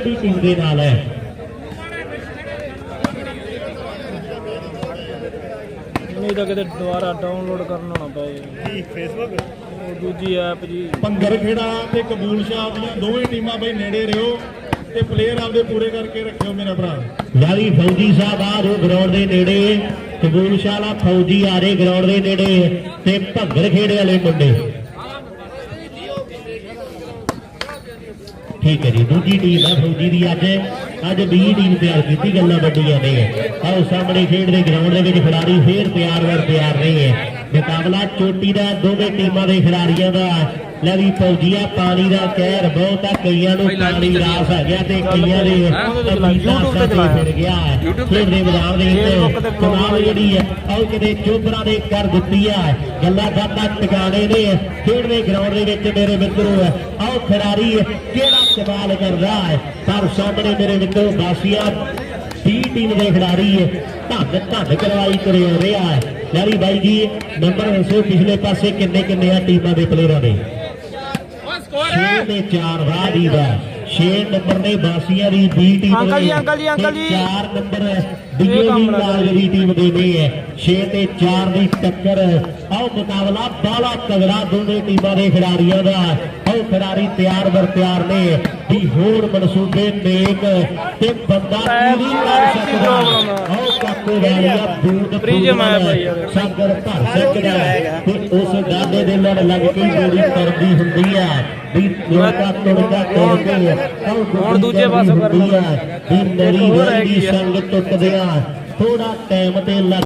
ਦੀ team ਦੇ ਨਾਲ ਹੈ। ਨਹੀਂ ਤਾਂ ਕਿਤੇ ਦੁਬਾਰਾ ਡਾਊਨਲੋਡ ਕਰਨਾ ਨਾ ਪਏ ਕੀ ਫੇਸਬੁੱਕ ਉਹ ਦੂਜੀ ਐਪ ਜੀ। ਪੰਗਰ ਖੇੜਾ ਤੇ ਕਬੂਲ ਸ਼ਾਹ ਦੀਆਂ ਦੋਵੇਂ ਟੀਮਾਂ ਬਈ ਨੇੜੇ ਰਿਓ ਤੇ ਪਲੇਅਰ ਆਪਦੇ ਪੂਰੇ ਕਰਕੇ ਰੱਖਿਓ ਮੇਰਾ ਭਰਾ। ਯਾਰੀ ਫੌਜੀ ਸਾਹਿਬ ਆ ਰਹੇ ਗਰਾਊਂਡ ਦੇ ਨੇੜੇ। ਕਬੂਲ ਸ਼ਾਲਾ ਫੌਜੀ ਆ ਰਹੇ ਗਰਾਊਂਡ ਦੇ ਨੇੜੇ ਤੇ ਭੱਗਰ ਖੇੜੇ ਵਾਲੇ ਮੁੰਡੇ। ਠੀਕ ਹੈ ਜੀ, ਦੂਜੀ ਟੀਮ ਹੈ ਫੌਜੀ ਦੀ ਅੱਜ। ਅੱਜ 20 ਟੀਮ ਤਿਆਰ ਕੀਤੀ, ਗੱਲਾਂ ਵੱਡੀਆਂ ਨੇ। ਆਓ ਸਾਹਮਣੇ ਖੇਡ ਦੇ ਗਰਾਊਂਡ ਦੇ ਵਿੱਚ ਖਿਡਾਰੀ ਫੇਰ ਤਿਆਰ ਵਰ ਤਿਆਰ ਨਹੀਂ ਹੈ ਮੁਕਾਬਲਾ ਚੋਟੀ ਦਾ ਦੋਵੇਂ ਟੀਮਾਂ ਦੇ ਖਿਡਾਰੀਆਂ ਦਾ ਲੈ ਵੀ ਫੌਜੀਆ ਪਾਣੀ ਦਾ ਕਹਿਰ ਬਹੁਤ ਆ ਕਈਆਂ ਨੂੰ ਪਾਣੀ ਰਾਸ ਹੈ ਗਿਆ ਤੇ ਕਈਆਂ ਦੇ YouTube ਤੇ। ਫਿਰ ਗਿਆ ਹੈ। ਖੇਡ ਦੇ ਮੈਦਾਨ ਦੇ Facebook ਤੇ ਵਿੱਚ ਕਮਾਲ ਜਿਹੜੀ ਹੈ ਆਓ ਕਿਤੇ ਚੋਬਰਾਂ ਦੇ ਕਰ ਦਿੱਤੀ ਆ। ਗੱਲਾਂ ਬਾਤਾਂ ਟਿਕਾਣੇ ਨੇ। ਖੇਡ ਦੇ ਗਰਾਊਂਡ ਦੇ ਵਿੱਚ ਮੇਰੇ ਮਿੱਤਰੋ ਆਓ ਖਿਡਾਰੀ ਕਿਹੜਾ ਕਮਾਲ ਕਰਦਾ ਹੈ? ਪਰ ਸਾਹਮਣੇ ਮੇਰੇ ਮਿੱਤਰੋ ਬਾਸੀਆਂ ਦੀ ਟੀਮ ਦੇ ਖਿਡਾਰੀ ਧੰਨ ਧੰਨ ਕਰਵਾਈ ਹੋ ਰਿਹਾ ਹੈ। ਯਾਰੀ ਬਾਈ ਜੀ ਨੰਬਰ ਦੱਸੋ ਪਿਛਲੇ ਪਾਸੇ ਕਿੰਨੇ ਕਿੰਨੇ ਆ ਟੀਮਾਂ ਦੇ ਪਲੇਅਰਾਂ ਦੇ 6 ਦੇ 4 ਵਾਹ ਦੀ ਦਾ। 6 ਨੰਬਰ ਨੇ ਬਾਸੀਆਂ ਦੀ B team uncle ji, uncle ji, uncle ji. 4 number DA ਕੰਮ ਦੀ ਨਾ ਨਾਲ ਦੀ ਟੀਮ ਦੇ ਨੇ ਹੈ 6 ਤੇ 4 ਦੀ ਟੱਕਰ। ਆਓ ਮੁਕਾਬਲਾ ਬਾਲਾ ਤਗੜਾ ਦੋਵੇਂ ਟੀਮਾਂ ਦੇ ਖਿਡਾਰੀਆਂ ਦਾ। ਆਓ ਖਿਡਾਰੀ ਤਿਆਰ ਬਰ ਤਿਆਰ ਨੇ। ਵੀ ਹੋਰ ਮਨਸੂਬੇ ਨੇਕ ਤੇ ਬੰਦਾ ਪੂਰੀ ਕਰ ਸਕਦਾ। ਪ੍ਰੀਜਮ ਆਇਆ ਭਾਈ। ਸਾਗਰ ਭਰ ਸਕਦਾ ਹੈ ਤੇ ਉਸ ਗਾਡੇ ਦੇ ਨਾਲ ਲੱਗ ਕੇ ਗੋਲੀ ਕਰਦੀ ਹੁੰਦੀ ਆ ਵੀ ਲੋਕਾ ਤੁੜਦਾ ਤੋੜ ਕੇ ਆਓ ਹੁਣ ਦੂਜੇ ਪਾਸੇ ਕਰਨਾ। ਆ ਵੀ ਨਰੀ ਹੋਰ ਹੈਗੀ। ਸੰਗ ਟੁੱਟਦਿਆਂ ਥੋੜਾ ਟਾਈਮ ਤੇ